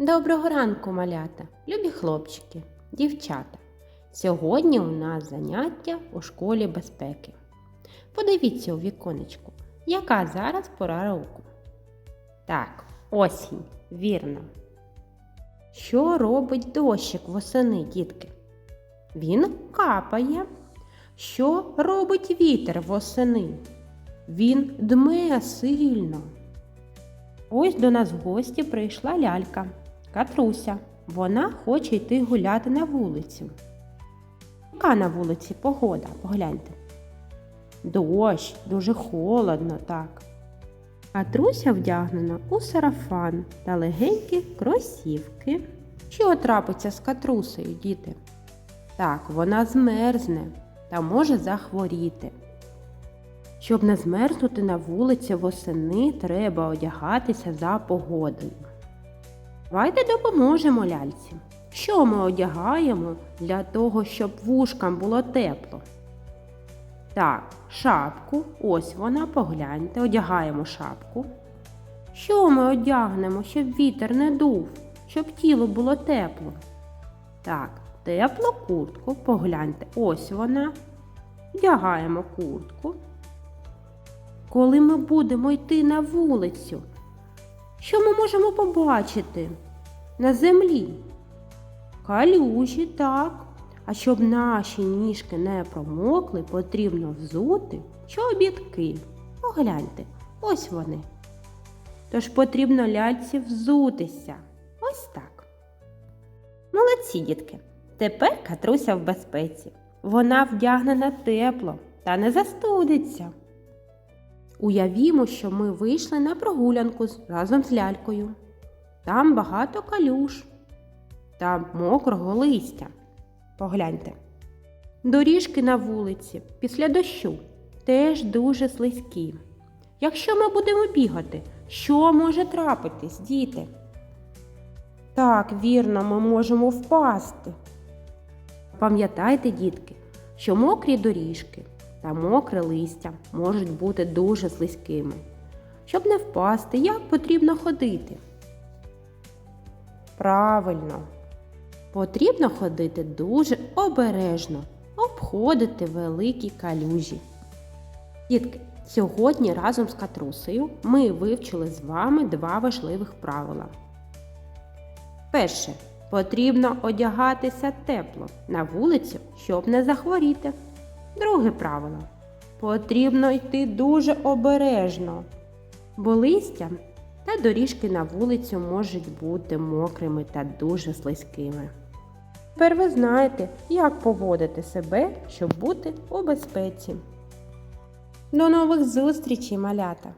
Доброго ранку, малята, любі хлопчики, дівчата. Сьогодні у нас заняття у школі безпеки. Подивіться у віконечку, яка зараз пора року. Так, осінь, вірно. Що робить дощик восени, дітки? Він капає. Що робить вітер восени? Він дме сильно. Ось до нас в гості прийшла лялька, Катруся. Вона хоче йти гуляти на вулицю. Яка на вулиці погода? Погляньте. Дощ, дуже холодно, так. Катруся вдягнена у сарафан та легенькі кросівки. Що трапиться з катрусею, діти? Так, вона змерзне та може захворіти. Щоб не змерзнути на вулиці восени, треба одягатися за погодою. Давайте допоможемо ляльці. Що ми одягаємо для того, щоб вушкам було тепло? Так, шапку, ось вона, погляньте, одягаємо шапку. Що ми одягнемо, щоб вітер не дув, щоб тіло було тепло? Так, теплу куртку, погляньте, ось вона. Вдягаємо куртку. Коли ми будемо йти на вулицю, що ми можемо побачити на землі? Калюжі, так. А щоб наші ніжки не промокли, потрібно взути чобітки. Погляньте, ось вони. Тож потрібно ляльці взутися. Ось так. Молодці, дітки. Тепер Катруся в безпеці. Вона вдягнена тепло та не застудиться. Уявімо, що ми вийшли на прогулянку разом з лялькою. Там багато калюш та мокрого листя. Погляньте. Доріжки на вулиці після дощу теж дуже слизькі. Якщо ми будемо бігати, що може трапитись, діти? Так, вірно, ми можемо впасти. Пам'ятайте, дітки, що мокрі доріжки та мокре листя можуть бути дуже слизькими. Щоб не впасти, як потрібно ходити? Правильно. Потрібно ходити дуже обережно, обходити великі калюжі. Дітки, сьогодні разом з Катрусею ми вивчили з вами два важливих правила. Перше. Потрібно одягатися тепло на вулицю, щоб не захворіти. Друге правило. Потрібно йти дуже обережно, бо листя та доріжки на вулицю можуть бути мокрими та дуже слизькими. Тепер ви знаєте, як поводити себе, щоб бути у безпеці. До нових зустрічей, малята!